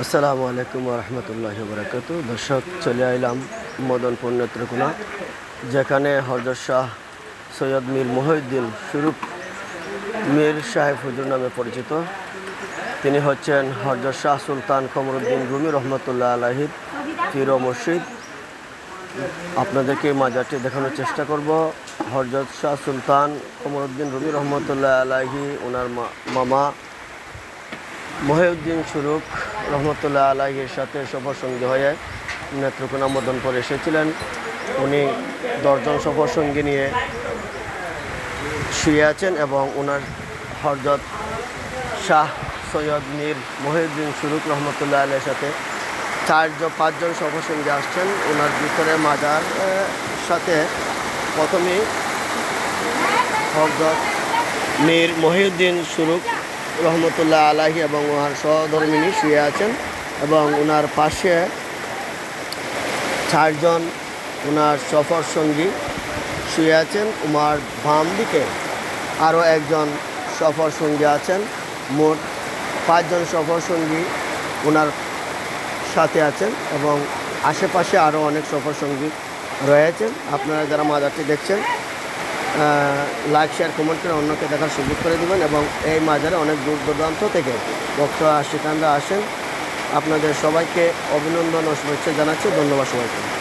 আসসালামু আলাইকুম রহমতুল্লাহ বরাকাত দর্শক, চলে আইলাম মদনপুর নেত্রকোনা, যেখানে হজরত শাহ সৈয়দ মীর মহিউদ্দিন স্বরূপ মীর সাহেব হুজুর নামে পরিচিত। তিনি হচ্ছেন হজরত শাহ সুলতান কমরুদ্দিন রুমি রহমতুল্লাহ আলাহির পীর ও মুর্শিদ। আপনাদেরকে মাজারটি দেখানোর চেষ্টা করব। হজরত শাহ সুলতান কমরুদ্দিন রুমি রহমতুল্লাহ আলাহি ওনার মামা মহিউদ্দিন স্বরূপ রহমতুল্লাহ আলাহির সাথে সফর সঙ্গী হয়ে নেত্রকোনা মদনপুর এসেছিলেন। উনি দশজন সফর সঙ্গী নিয়ে শুয়ে আছেন এবং ওনার হরজত শাহ সৈয়দ মীর মহিউদ্দিন স্বরূপ রহমতুল্লাহ আলের সাথে চারজন পাঁচজন সফর সঙ্গী আসছেন। ওনার ভিতরে মাজার সাথে প্রথমেই হরজত মীর মহিউদ্দিন স্বরূপ রহমতুল্লাহ আলাহি এবং ওনার সহধর্মিনী শুয়ে আছেন এবং ওনার পাশে চারজন ওনার সফর সঙ্গী শুয়ে আছেন। ওনার বাম দিকে আরও একজন সফর সঙ্গী আছেন। মোট পাঁচজন সফর সঙ্গী ওনার সাথে আছেন এবং আশেপাশে আরও অনেক সফর সঙ্গী রয়েছেন। আপনারা যারা মাজারটি দেখছেন লাইক শেয়ার কমেন্ট করে অন্যকে দেখার সুযোগ করে দেবেন এবং এই মাজারে অনেক দূর দূরান্ত থেকে ভক্তরা সেখানরা আসেন। আপনাদের সবাইকে অভিনন্দন ও শুভেচ্ছা জানাচ্ছি। ধন্যবাদ সবাইকে।